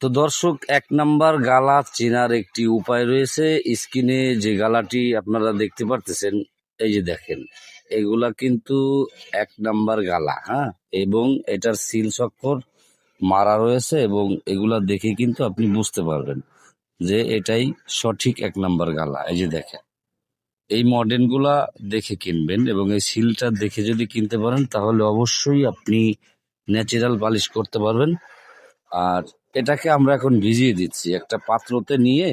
তো দর্শক, এক নাম্বার গালা চেনার একটি উপায় রয়েছে। স্ক্রিনে যে গালাটি আপনারা দেখতে পারতেছেন, এই যে দেখেন, এগুলা কিন্তু এক নাম্বার গালা হ্যাঁ? এবং এটার সিল চক্কর মারা রয়েছে এবং এগুলা দেখে কিন্তু আপনি বুঝতে পারবেন যে এটাই সঠিক এক নাম্বার গালা। এই যে দেখেন, এই মডেলগুলা দেখে কিনবেন এবং এই সিলটা দেখে যদি কিনতে পারেন, তাহলে অবশ্যই আপনি ন্যাচারাল পালিশ করতে পারবেন। আর এটাকে আমরা এখন ভিজিয়ে দিচ্ছি। একটা পাত্রতে নিয়ে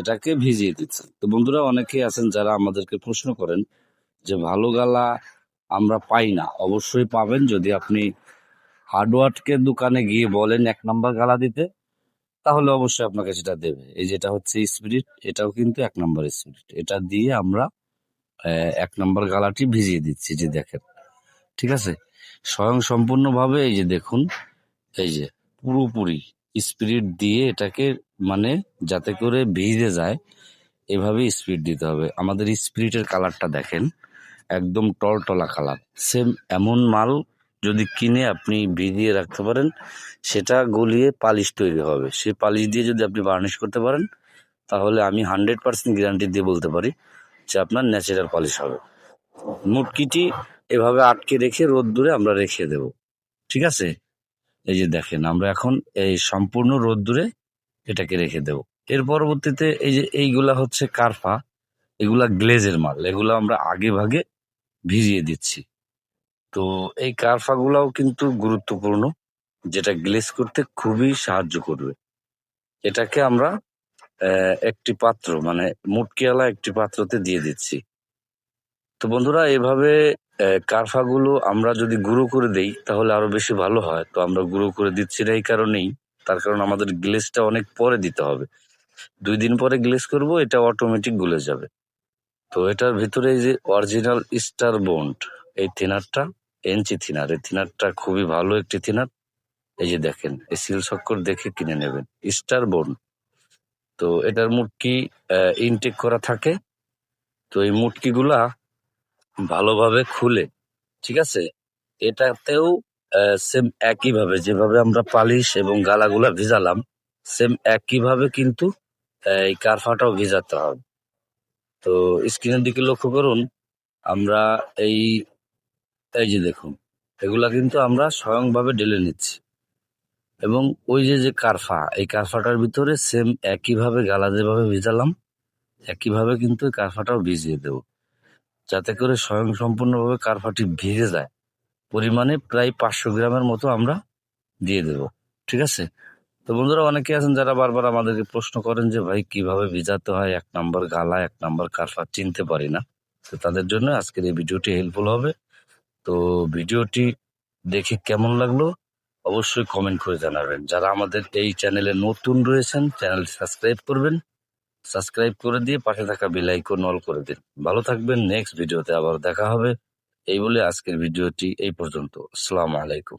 এটাকে ভিজিয়ে দিচ্ছি। তো বন্ধুরা, অনেকে আছেন যারা আমাদেরকে প্রশ্ন করেন যে, ভালো গালা আমরা পাই না। অবশ্যই পাবেন যদি আপনি হার্ডওয়ার্কের দোকানে গিয়ে বলেন এক নম্বর গালা দিতে, তাহলে অবশ্যই আপনাকে সেটা দেবে। এই যেটা হচ্ছে স্পিরিট, এটাও কিন্তু এক নম্বর স্পিরিট। এটা দিয়ে আমরা এক নম্বর গালাটি ভিজিয়ে দিচ্ছি যে দেখেন। ঠিক আছে? স্বয়ং সম্পূর্ণভাবে এই যে দেখুন, এই যে পুরোপুরি স্পিরিট দিয়ে এটাকে মানে যাতে করে ভিজে যায়, এভাবে স্পিড দিতে হবে। আমাদের স্পিরিটের কালারটা দেখেন, একদম টলটলা কালার। সেম এমন মাল যদি কিনে আপনি ভিজিয়ে রাখতে পারেন, সেটা গলিয়ে পালিশ তৈরি হবে। সে পালিশ দিয়ে যদি আপনি বার্নিশ করতে পারেন, তাহলে আমি হান্ড্রেড পার্সেন্ট গ্যারান্টি দিয়ে বলতে পারি যে আপনার ন্যাচারাল পালিশ হবে। মুটকিটি এভাবে আটকে রেখে রোদ্দুরে আমরা রেখে দেব। ঠিক আছে? এই যে দেখেন, আমরা এখন এই সম্পূর্ণ রোদ্দুরে এটাকে রেখে দেব। এর পরবর্তীতে এই যে এইগুলা হচ্ছে কারফা এগুলা গ্লেজের মাল, এগুলো আমরা আগে ভাগে ভিজিয়ে দিচ্ছি। তো এই কারফাগুলাও কিন্তু গুরুত্বপূর্ণ, যেটা গ্লেজ করতে খুবই সাহায্য করবে। এটাকে আমরা একটি পাত্র মানে মুটকিওয়ালা একটি পাত্রতে দিয়ে দিচ্ছি। তো বন্ধুরা, এভাবে কারফাগুলো আমরা যদি গুঁড়ো করে দেই, তাহলে আরও বেশি ভালো হয়। তো আমরা গুঁড়ো করে দিচ্ছি না এই কারণেই। তার কারণ আমাদের গ্লেজটা অনেক পরে দিতে হবে। দুই দিন পরে গ্লেজ করব, এটা অটোমেটিক গলে যাবে। তো এটার ভিতরে এই যে অরিজিনাল স্টার বন্ড এই থিনারটা এনচি থিনার, এই থিনারটা খুবই ভালো একটি থিনার। এই যে দেখেন, এই সিল চক্কর দেখে কিনে নেবেন স্টার বন্ড তো এটার মুটকি ইনটেক করা থাকে। তো এই মুটকিগুলা ভালোভাবে খুলে, ঠিক আছে? এটাতেও সেম একইভাবে যেভাবে আমরা পালিশ এবং গালাগুলা ভিজালাম সেম একইভাবে কিন্তু এই কারফাটাও ভিজাতে হবে। তো স্ক্রিনের দিকে লক্ষ্য করুন, আমরা এই এই যে দেখুন, এগুলা কিন্তু আমরা স্বয়ংভাবে ঢেলে নিচ্ছি। এবং ওই যে যে কারফা, এই কারফাটার ভিতরে সেম একইভাবে গালা যেভাবে ভিজালাম, একইভাবে কিন্তু কারফাটাও ভিজিয়ে দেব। যাতে করে স্বয়ং সম্পূর্ণভাবে কারফাটি ভিজে যায়। পরিমাণে প্রায় পাঁচশো গ্রামের মতো আমরা দিয়ে দেব, ঠিক আছে? তো বন্ধুরা, অনেকে আছেন যারা বারবার আমাদেরকে প্রশ্ন করেন যে, ভাই, কীভাবে ভিজাতে হয়? এক নাম্বার গালা, এক নাম্বার কারফা চিনতে পারি না। তো তাদের জন্য আজকের এই ভিডিওটি হেল্পফুল হবে। তো ভিডিওটি দেখে কেমন লাগল? অবশ্যই কমেন্ট করে জানাবেন। যারা আমাদের এই চ্যানেলে নতুন রয়েছেন চ্যানেল সাবস্ক্রাইব করবেন। সাবস্ক্রাইব করে দিয়ে পাশে থাকা বেল আইকন অল করে দিন। ভালো থাকবেন নেক্সট ভিডিওতে আবার দেখা হবে। এই বলে আজকের ভিডিওটি এই পর্যন্ত। আসসালামু আলাইকুম।